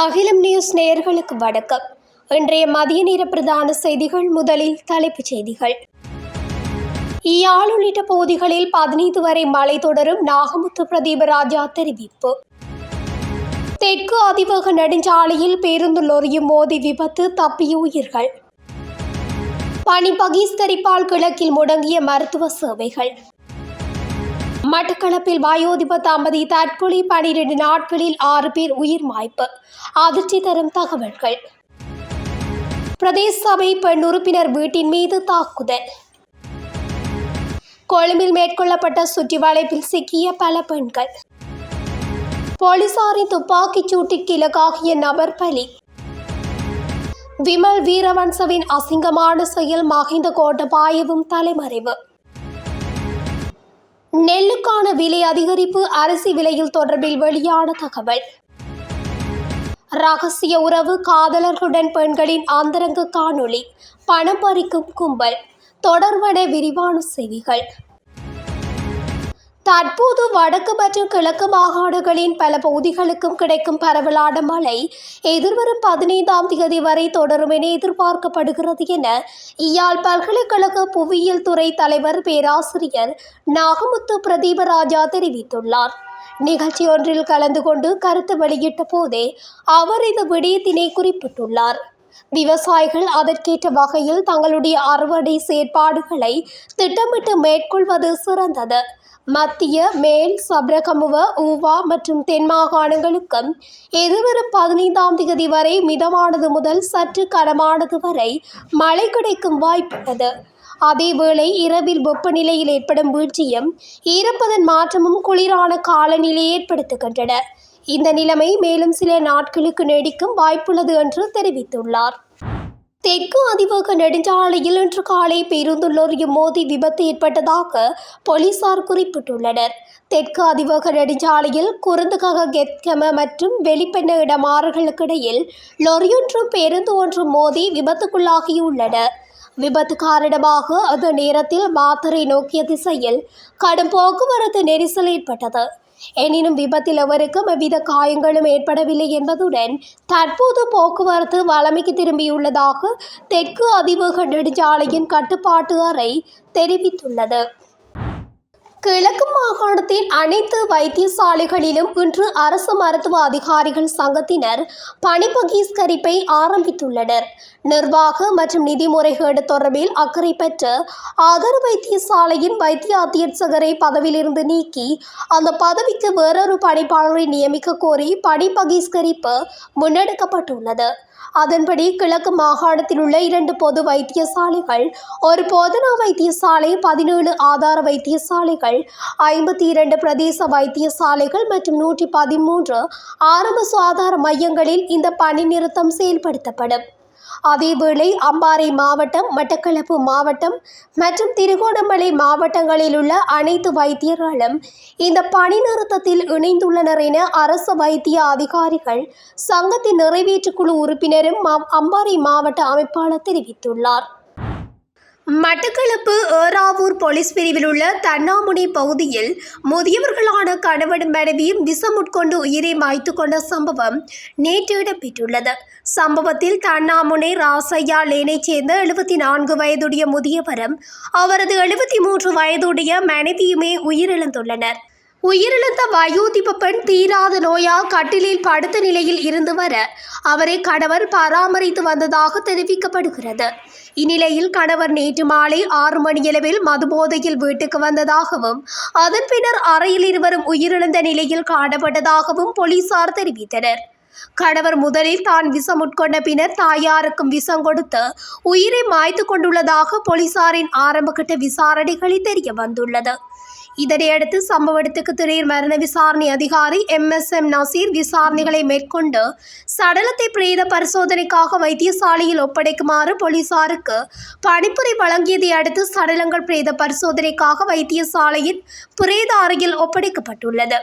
அகிலம் நியூஸ் நேயர்களுக்கு வணக்கம். இன்றைய மதிய நேர பிரதான செய்திகள் முதலில் தலைப்புச் செய்திகள். யாழ் உள்ளிட்ட பகுதிகளில் பதினைந்து வரை மழை தொடரும் நாகமுத்து பிரதீபராஜா தெரிவிப்பு. தெற்கு அதிவேக நெடுஞ்சாலையில் பேருந்து லொரியும் மோதி விபத்து தப்பிய உயிர்கள். பனி பகிஷ்கரிப்பால் கிழக்கில் முடங்கிய மருத்துவ சேவைகள். மட்டக்களப்பில் வயோதிப தம்பதி தற்கொலை பனிரெண்டு நாட்களில் ஆறு பேர் உயிர் மாய்ப்பு. அதிர்ச்சி தரும் தகவல்கள். பிரதேச சபை பெண் உறுப்பினர் வீட்டின் மீது தாக்குதல். கொழும்பில் மேற்கொள்ளப்பட்ட சுற்றி வளைப்பில் சிக்கிய பல பெண்கள். போலீசாரின் துப்பாக்கிச் சூட்டிற்கு இலக்காகிய நபர் பலி. விமல் வீரவன்சவின் அசிங்கமான செயல் மகிந்த கோட்டபாயவும் தலைமறைவு. நெல்லுக்கான விலை அதிகரிப்பு அரிசி விலையில் தொடர்பில் வெளியான தகவல். ரகசிய உறவு காதலர்களுடன் பெண்களின் அந்தரங்க காணொளி பணம் பறிக்கும் கும்பல் தொடர்பட விரிவான செய்திகள். தற்போது வடக்கு மற்றும் கிழக்கு மாகாணங்களின் பல பகுதிகளுக்கும் கிடைக்கும் பரவலான மழை எதிர்வரும் பதினைந்தாம் தேதி வரை தொடரும் என எதிர்பார்க்கப்படுகிறது என இயாழ் பல்கலைக்கழக புவியியல் துறை தலைவர் பேராசிரியர் நாகமுத்து பிரதீபராஜா தெரிவித்துள்ளார். நிகழ்ச்சி ஒன்றில் கலந்து கொண்டு கருத்து வெளியிட்ட போதே அவர் இந்த விடயத்தினை குறிப்பிட்டுள்ளார். விவசாயிகள் அதற்கேற்ற வகையில் தங்களுடைய அறுவடை செயற்பாடுகளை திட்டமிட்டு மேற்கொள்வது சிறந்தது. மத்திய மேல் சப்ரகமுவ ஊவா மற்றும் தென் மாகாணங்களுக்கும் எதிர்வரும் பதினைந்தாம் தேதி வரை மிதமானது முதல் சற்று கனமானது வரை மழை கிடைக்கும் வாய்ப்புள்ளது. அதேவேளை இரவில் வெப்பநிலையில் ஏற்படும் வீழ்ச்சியும் ஈரப்பதன் மாற்றமும் குளிரான காலநிலை ஏற்படுத்துகின்றன. இந்த நிலைமை மேலும் சில நாட்களுக்கு நீடிக்கும் வாய்ப்புள்ளது என்று தெரிவித்துள்ளார். தெற்கு அதிவேக நெடுஞ்சாலையில் இன்று காலை பேருந்து லொரியும் மோதி விபத்து ஏற்பட்டதாக போலீசார் குறிப்பிட்டுள்ளனர். தெற்கு அதிவேக நெடுஞ்சாலையில் குருந்துகக கெத்கம மற்றும் வெளிப்பெண்ண இடமாறுகளுக்கிடையில் லொரியொன்றும் பேருந்து ஒன்றும் மோதி விபத்துக்குள்ளாகியுள்ளன. விபத்து காரணமாக அந்த நேரத்தில் மாத்தரை நோக்கிய திசையில் கடும் போக்குவரத்து நெரிசல் ஏற்பட்டது. எனினும் விபத்தில் எவருக்கும் எவ்வித காயங்களும் ஏற்படவில்லை என்பதுடன் தற்போது போக்குவரத்து வளமைக்கு திரும்பியுள்ளதாக தெற்கு அதிவேக நெடுஞ்சாலையின் கட்டுப்பாட்டு அறை தெரிவித்துள்ளது. கிழக்கு மாகாணத்தின் அனைத்து வைத்தியசாலைகளிலும் இன்று அரசு மருத்துவ அதிகாரிகள் சங்கத்தினர் பணி பகிஷ்கரிப்பை ஆரம்பித்துள்ளனர். நிர்வாக மற்றும் நிதி முறைகேடு தொடர்பில் அக்கறை பெற்று ஆதார வைத்தியசாலையின் வைத்திய அத்தியட்சகரை பதவியிலிருந்து நீக்கி அந்த பதவிக்கு வேறொரு பணிப்பாளரை நியமிக்க கோரி பணி பகிஷ்கரிப்பு முன்னெடுக்கப்பட்டுள்ளது. அதன்படி கிழக்கு மாகாணத்தில் உள்ள இரண்டு பொது வைத்தியசாலைகள் ஒரு போதனா வைத்தியசாலை பதினேழு ஆதார வைத்தியசாலைகள் ஐம்பத்தி இரண்டு பிரதேச வைத்தியசாலைகள் மற்றும் நூற்றி பதிமூன்று ஆரம்ப சுகாதார மையங்களில் இந்த பணி நிறுத்தம் செயல்படுத்தப்படும். அதேவேளை அம்பாறை மாவட்டம் மட்டக்களப்பு மாவட்டம் மற்றும் திருகோணமலை மாவட்டங்களில் உள்ள அனைத்து வைத்தியர்களும் இந்த பணி நிறுத்தத்தில் இணைந்துள்ளனர் என அரசு வைத்திய அதிகாரிகள் சங்கத்தின் நிறைவேற்றுக்குழு உறுப்பினரும் அம்பாறை மாவட்ட அமைப்பாளர் தெரிவித்துள்ளார். மட்டக்களப்பு ஏறாவூர் போலீஸ் பிரிவில் உள்ள தன்னாமுனை பகுதியில் முதியவர்களான கணவன் மனைவியும் விஷம் உட்கொண்டு உயிரை மாய்த்து கொண்ட சம்பவம் நேற்று இடம்பெற்றுள்ளது. சம்பவத்தில் தன்னாமுனை ராசையா லேனைச் சேர்ந்த எழுபத்தி நான்கு வயதுடைய முதியவரும் அவரது எழுபத்தி மூன்று வயதுடைய மனைவியுமே உயிரிழந்துள்ளனர். உயிரிழந்த வயோதிப பெண் தீராத நோயால் கட்டிலில் படுத்த நிலையில் இருந்து வர அவரை கணவர் பராமரித்து வந்ததாக தெரிவிக்கப்படுகிறது. இந்நிலையில் கணவர் நேற்று மாலை ஆறு மணியளவில் மதுபோதையில் வீட்டுக்கு வந்ததாகவும் அதன் பின்னர் அறையில் இருவரும் உயிரிழந்த நிலையில் காணப்பட்டதாகவும் போலீசார் தெரிவித்தனர். கணவர் முதலில் தான் விஷம் உட்கொண்ட பின்னர் தாயாருக்கும் விஷம் கொடுத்து உயிரை மாய்த்து கொண்டுள்ளதாக போலீசாரின் ஆரம்பகட்ட விசாரணைகளில் தெரிய வந்துள்ளது. இதனையடுத்து சம்பவ இடத்துக்கு திடீர் மரண விசாரணை அதிகாரி எம் எஸ் எம் நசீர் விசாரணைகளை மேற்கொண்டு சடலத்தை பிரேத பரிசோதனைக்காக வைத்தியசாலையில் ஒப்படைக்குமாறு போலீசாருக்கு பணிப்புரை வழங்கியதை அடுத்து சடலங்கள் பிரேத பரிசோதனைக்காக வைத்தியசாலையின் பிரேத அறையில் ஒப்படைக்கப்பட்டுள்ளது.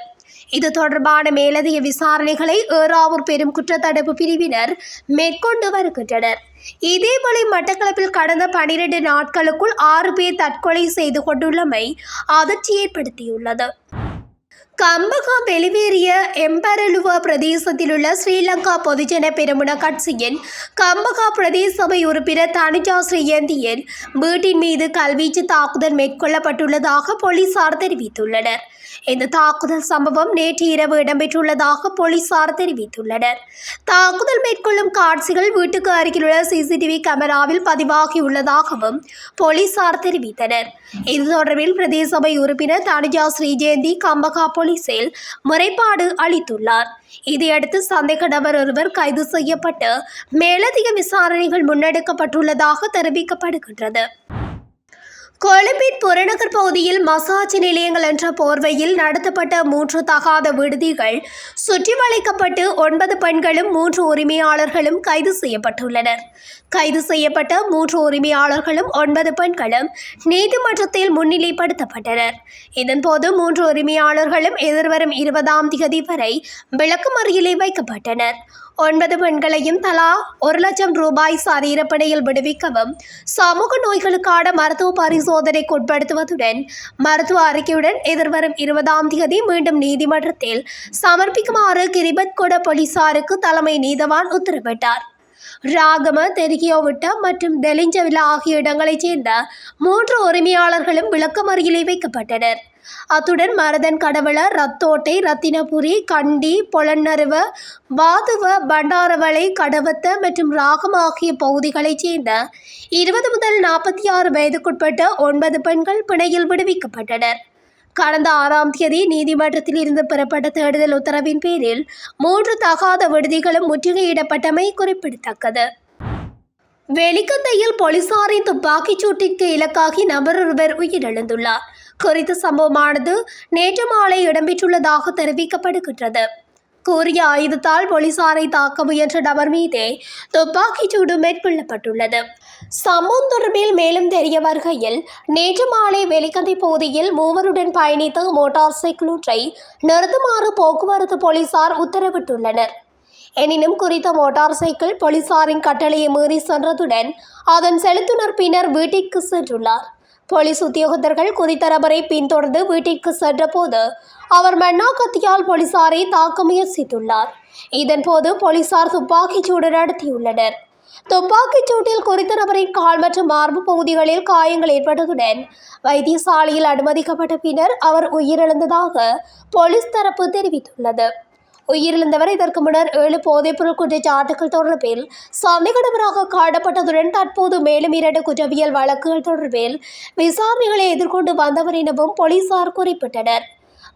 இது தொடர்பான மேலதிக விசாரணைகளை ஏறாவூர் பெரும் குற்றத்தடுப்பு பிரிவினர் மேற்கொண்டு வருகின்றனர். இதேபோல மட்டக்களப்பில் கடந்த பனிரெண்டு நாட்களுக்குள் ஆறு பேர் தற்கொலை செய்து கொண்டுள்ளமை அதிர்ச்சி ஏற்படுத்தியுள்ளது. கம்பகா வெளிவேறிய எம்பரலுவா பிரதேசத்திலுள்ள ஸ்ரீலங்கா பொதுஜன பெருமுன கட்சியின் கம்பகா பிரதேச சபை உறுப்பினர் தனுஜா ஸ்ரீயந்தியன் வீட்டின் மீது கல்வீச்சு தாக்குதல் மேற்கொள்ளப்பட்டுள்ளதாக போலீசார் தெரிவித்துள்ளனர். இந்த தாக்குதல் சம்பவம் நேற்று இரவு இடம்பெற்றுள்ளதாக போலீசார் தெரிவித்துள்ளனர். தாக்குதல் மேற்கொள்ளும் காட்சிகள் வீட்டுக்கு அருகிலுள்ள சிசிடிவி கேமராவில் பதிவாகியுள்ளதாகவும் போலீசார் தெரிவித்தனர். இது தொடர்பில் பிரதேச சபை உறுப்பினர் தனுஜா ஸ்ரீஜெயந்தி கம்பகா போலீசில் முறைப்பாடு அளித்துள்ளார். இதையடுத்து சந்தேக நபர் ஒருவர் கைது செய்யப்பட்டு மேலதிக விசாரணைகள் முன்னெடுக்கப்பட்டுள்ளதாக தெரிவிக்கப்படுகின்றது. கொழும்பின் புறநகர் பகுதியில் மசாஜ் நிலையங்கள் என்ற போர்வையில் நடத்தப்பட்ட மூன்று தகாத விடுதிகள் சுற்றி வளைக்கப்பட்டு ஒன்பது பெண்களும் மூன்று உரிமையாளர்களும் கைது செய்யப்பட்டுள்ளனர். கைது செய்யப்பட்ட மூன்று உரிமையாளர்களும் ஒன்பது பெண்களும் நீதிமன்றத்தில் முன்னிலைப்படுத்தப்பட்டனர். இதன்போது மூன்று உரிமையாளர்களும் எதிர்வரும் இருபதாம் தேதி வரை விளக்குமறியலில் வைக்கப்பட்டனர். ஒன்பது பெண்களையும் தலா ஒரு லட்சம் ரூபாய் சரீரப்படையில் விடுவிக்கவும் சமூக நோய்களுக்கான மருத்துவ பரிசோதனைக்கு உட்படுத்துவதுடன் மருத்துவ அறிக்கையுடன் எதிர்வரும் இருபதாம் தேதி மீண்டும் நீதிமன்றத்தில் சமர்ப்பிக்குமாறு கிரிபத்கொட போலீசாருக்கு தலைமை நீதவான் உத்தரவிட்டார். ராகம தெருகியோவிட்ட மற்றும் தெலிஞ்சவிலா ஆகிய இடங்களைச் சேர்ந்த மூன்று உரிமையாளர்களும் விளக்கமறியலில் வைக்கப்பட்டனர். அத்துடன் மரதன் கடவுளர் ரத்தோட்டை ரத்தினபுரி கண்டி பொலன்னருவ வாதுவ பண்டாரவளை கடவத்த மற்றும் ராகம் ஆகிய பகுதிகளைச் சேர்ந்த இருபது முதல் நாற்பத்தி ஆறு வயதுக்குட்பட்ட ஒன்பது பெண்கள் பிணையில் விடுவிக்கப்பட்டனர். கடந்த ஆறாம் தேதி நீதிமன்றத்தில் இருந்து பெறப்பட்ட தேடுதல் உத்தரவின் பேரில் மூன்று தகாத விடுதிகளும் முற்றுகையிடப்பட்டமை குறிப்பிடத்தக்கது. வெலிக்கந்தையில் போலீசாரின் துப்பாக்கிச் சூட்டிற்கு இலக்காகி நபரொருவர் உயிரிழந்துள்ளார். குறித்த சம்பவமானது நேற்று மாலை இடம்பெற்றுள்ளதாக தெரிவிக்கப்படுகின்றது. கூறிய ஆயுதத்தால் போலீசாரை தாக்க முயன்ற நபர் மீதே துப்பாக்கிச் சூடு மேற்கொள்ளப்பட்டுள்ளது. சம்பவம் தொடர்பில் மேலும் தெரிய வருகையில் நேற்று மாலை வெலிக்கந்தை பகுதியில் மூவருடன் பயணித்த மோட்டார் சைக்கிள் ஒன்றை நிறுத்துமாறு போக்குவரத்து போலீசார் உத்தரவிட்டுள்ளனர். எனினும் குறித்த மோட்டார் சைக்கிள் போலீசாரின் கட்டளையை மீறி சென்றதுடன் அதன் செலுத்துனர் பின்னர் வீட்டிற்கு சென்றுள்ளார். போலீஸ் உத்தியோகத்தர்கள் குறித்த நபரை பின்தொடர்ந்து வீட்டிற்கு சென்றபோது அவர் மண்ணாக்கத்தியால் போலீசாரை தாக்க முயற்சித்துள்ளார். இதன்போது போலீசார் துப்பாக்கிச் சூடு நடத்தியுள்ளனர். துப்பாக்கிச் சூட்டில் குறித்த நபரின் கால் மற்றும் மார்பு பகுதிகளில் காயங்கள் ஏற்பட்டதுடன் வைத்தியசாலையில் அனுமதிக்கப்பட்ட பின்னர் அவர் உயிரிழந்ததாக போலீஸ் தரப்பு தெரிவித்துள்ளது. உயிரிழந்தவர். இதற்கு முன்னர் ஏழு போதைப்பொருள் குற்றச்சாட்டுகள் தொடர்பில் சந்தேகநபராக காணப்பட்டதுடன் தற்போது மேலும் இரண்டு குற்றவியல் வழக்குகள் தொடர்பில் விசாரணைகளை எதிர்கொண்டு வந்தவர் எனவும் போலீசார் குறிப்பிட்டனர்.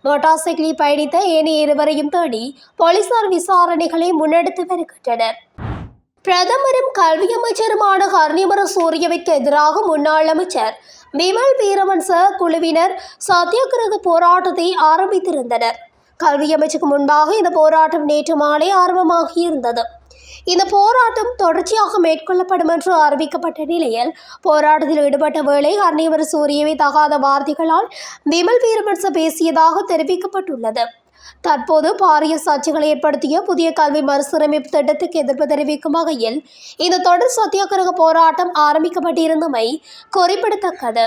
மோட்டார் சைக்கிளில் பயணித்த ஏனைய இருவரையும் தேடி போலீசார் விசாரணைகளை முன்னெடுத்து வருகின்றனர். பிரதமரும் கல்வி அமைச்சருமான ஹர்னிமர சூரியவிற்கு எதிராக முன்னாள் அமைச்சர் விமல் வீரவன்ச குழுவினர் சத்தியாகிரக போராட்டத்தை ஆரம்பித்திருந்தனர். கல்வி அமைச்சுக்கு முன்பாக இந்த போராட்டம் நேற்று மாலை ஆரம்பமாகியிருந்தது. இந்த போராட்டம் தொடர்ச்சியாக மேற்கொள்ளப்படும் என்று அறிவிக்கப்பட்ட நிலையில் போராட்டத்தில் ஈடுபட்ட வேளை அன்னைவர் சூரியவை தகாத வார்த்தைகளால் விமல் வீரமன்ச பேசியதாக தெரிவிக்கப்பட்டுள்ளது. தற்போது பாரிய சர்ச்சைகளை ஏற்படுத்திய புதிய கல்வி மறுசீரமைப்பு திட்டத்துக்கு எதிர்ப்பு தெரிவிக்கும் வகையில் இந்த தொடர் சத்தியாகிரக போராட்டம் ஆரம்பிக்கப்பட்டிருந்தமை குறிப்பிடத்தக்கது.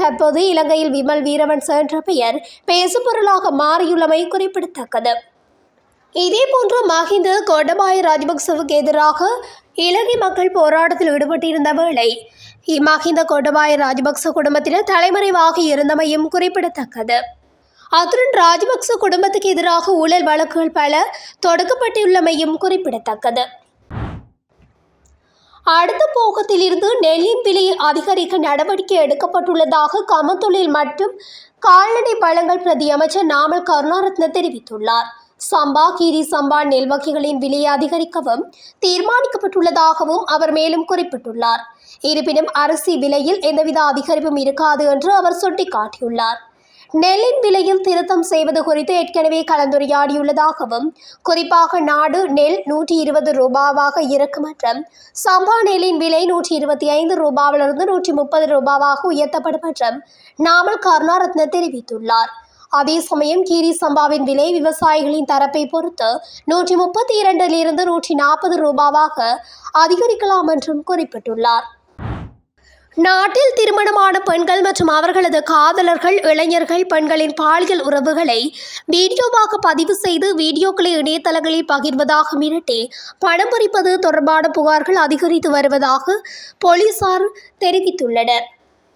தற்போது இலங்கையில் விமல் வீரவன்ச என்ற பெயர் பேசுபொருளாக மாறியுள்ளமை குறிப்பிடத்தக்கது. இதேபோன்று மஹிந்த கோடபாய ராஜபக்சவுக்கு எதிராக இலங்கை மக்கள் போராட்டத்தில் ஈடுபட்டிருந்த வேளை மஹிந்த கோடபாய ராஜபக்ச குடும்பத்தினர் தலைமறைவாக இருந்தமையும் குறிப்பிடத்தக்கது. அத்துடன் ராஜபக்ச குடும்பத்துக்கு எதிராக ஊழல் வழக்குகள் பல தொடுக்கப்பட்டுள்ளமையும் குறிப்பிடத்தக்கது. அடுத்த போகத்திலிருந்து நெல்லின் விலையை அதிகரிக்க நடவடிக்கை எடுக்கப்பட்டுள்ளதாக கமத்தொழில் மற்றும் கால்நடை வளங்கள் பிரதி அமைச்சர் நாமல் கருணாரத்ன தெரிவித்துள்ளார். சம்பா கீரி சம்பா நெல் வகைகளின் விலையை அதிகரிக்கவும் தீர்மானிக்கப்பட்டுள்ளதாகவும் அவர் மேலும் குறிப்பிட்டுள்ளார். இருப்பினும் அரிசி விலையில் எந்தவித அதிகரிப்பும் இருக்காது என்று அவர் சுட்டிக்காட்டியுள்ளார். நெல்லின் விலையில் திருத்தம் செய்வது குறித்து ஏற்கனவே கலந்துரையாடியுள்ளதாகவும் குறிப்பாக நாடு நெல் நூற்றி இருபது ரூபாவாக இருக்கும் மற்றும் சம்பா நெல்லின் விலை நூற்றி இருபத்தி ஐந்து ரூபாவிலிருந்து நூற்றி முப்பது ரூபாவாக உயர்த்தப்படும் என்றும் நாமல் கருணாரத்ன தெரிவித்துள்ளார். அதே சமயம் கீரி சம்பாவின் விலை விவசாயிகளின் தரப்பை பொறுத்து நூற்றி முப்பத்தி இரண்டிலிருந்து நூற்றி நாற்பது ரூபாவாக அதிகரிக்கலாம் என்றும் குறிப்பிட்டுள்ளார். நாட்டில் திருமணமான பெண்கள் மற்றும் அவர்களது காதலர்கள் இளைஞர்கள் பெண்களின் பாலியல் உறவுகளை வீடியோவாக பதிவு செய்து வீடியோக்களை இணையதளங்களில் பகிர்வதாக மிரட்டி பணம் பறிப்பது தொடர்பான புகார்கள் அதிகரித்து வருவதாக போலீசார் தெரிவித்துள்ளனர்.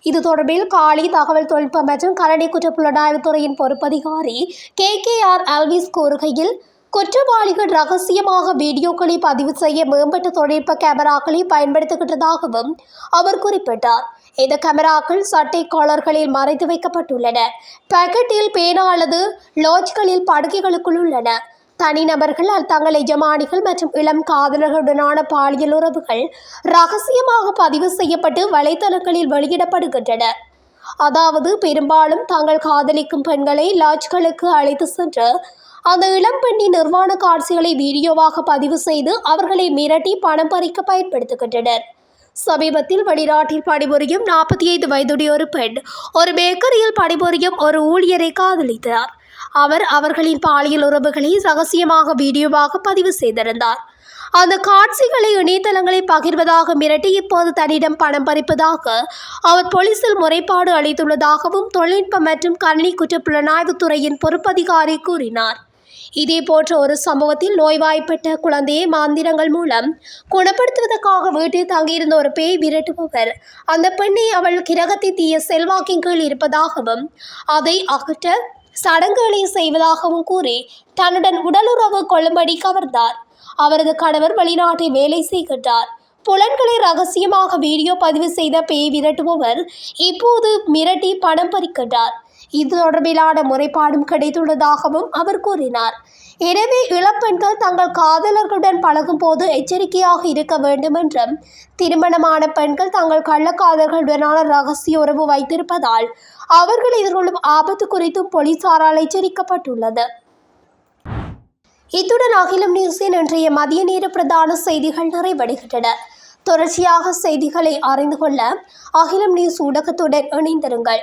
இது தொடர்பில் காலி தகவல் தொழில்நுட்ப மற்றும் கரடி குற்ற புலனாய்வுத்துறையின் பொறுப்பதிகாரி கே கே ஆர் அல்விஸ் கூறுகையில் குற்றவாளிகள் ரகசியமாக வீடியோக்களை பதிவு செய்ய மேம்பட்ட தொழில்நுட்ப கேமராக்களை பயன்படுத்துகின்றதாகவும் அவர் குறிப்பிட்டார். இந்த கேமராக்கள் சட்டை காலர்களில் மறைத்து வைக்கப்பட்டுள்ளன. பாக்கெட்டில் பேனா அல்லது லாட்ஜ்களில் படுக்கைகளுக்குள் உள்ளன. தனிநபர்கள் தங்கள் எஜமானிகள் மற்றும் இளம் காதலர்களுடனான பாலியல் உறவுகள் ரகசியமாக பதிவு செய்யப்பட்டு வலைத்தளங்களில் வெளியிடப்படுகின்றன. அதாவது பெரும்பாலும் தாங்கள் காதலிக்கும் பெண்களை லாட்ஜ்களுக்கு அழைத்து சென்று அந்த இளம்பெண்ணின் நிர்வாண காட்சிகளை வீடியோவாக பதிவு செய்து அவர்களை மிரட்டி பணம் பறிக்க பயன்படுத்துகின்றனர். சமீபத்தில் வெளிநாட்டில் பணிபுரியும் நாற்பத்தி ஐந்து வயதுடைய ஒரு பெண் ஒரு பேக்கரியில் பணிபுரியும் ஒரு ஊழியரை காதலித்தார். அவர் அவர்களின் பாலியல் உறவுகளை ரகசியமாக வீடியோவாக பதிவு செய்திருந்தார். அந்த காட்சிகளை இணையதளங்களில் பகிர்வதாக மிரட்டி இப்போது தன்னிடம் பணம் பறிப்பதாக அவர் போலீசில் முறைப்பாடு அளித்துள்ளதாகவும் தொழில்நுட்ப மற்றும் கணினி குற்றப்புலனாய்வுத்துறையின் பொறுப்பதிகாரி கூறினார். இதே போன்ற ஒரு சம்பவத்தில் நோய்வாய்ப்பட்ட குழந்தையை மாந்திரங்கள் மூலம் குணப்படுத்துவதற்காக வீட்டில் தங்கியிருந்த ஒரு பேய் விரட்டுபவர். அந்த பெண்ணை அவள் கிரகத்தை தீய செல்வாக்கின் கீழ் இருப்பதாகவும் அதை அகற்ற சடங்குகளை செய்வதாகவும் கூறி தன்னுடன் உடலுறவு கொள்ளும்படி கவர்ந்தார். அவரது கணவர் வெளிநாட்டில் வேலை செய்கின்றார். புலன்களை ரகசியமாக வீடியோ பதிவு செய்த பேய் விரட்டுபவர் இப்போது மிரட்டி பணம் பறிக்கின்றார். இது தொடர்பிலான முறைப்பாடும் கிடைத்துள்ளதாகவும் அவர் கூறினார். எனவே இளப்பெண்கள் தங்கள் காதலர்களுடன் பழகும் போது எச்சரிக்கையாக இருக்க வேண்டும் என்றும் திருமணமான பெண்கள் தங்கள் கள்ளக்காதல்களுடனான ரகசிய உறவு வைத்திருப்பதால் அவர்கள் எதிர்கொள்ளும் ஆபத்து குறித்தும் போலீசாரால் எச்சரிக்கப்பட்டுள்ளது. இத்துடன் அகிலம் நியூஸின் இன்றைய மதிய நேர பிரதான செய்திகள் நிறைவடைகின்றன. தொடர்ச்சியாக செய்திகளை அறிந்து கொள்ள அகிலம் நியூஸ் ஊடகத்துடன் இணைந்திருங்கள்.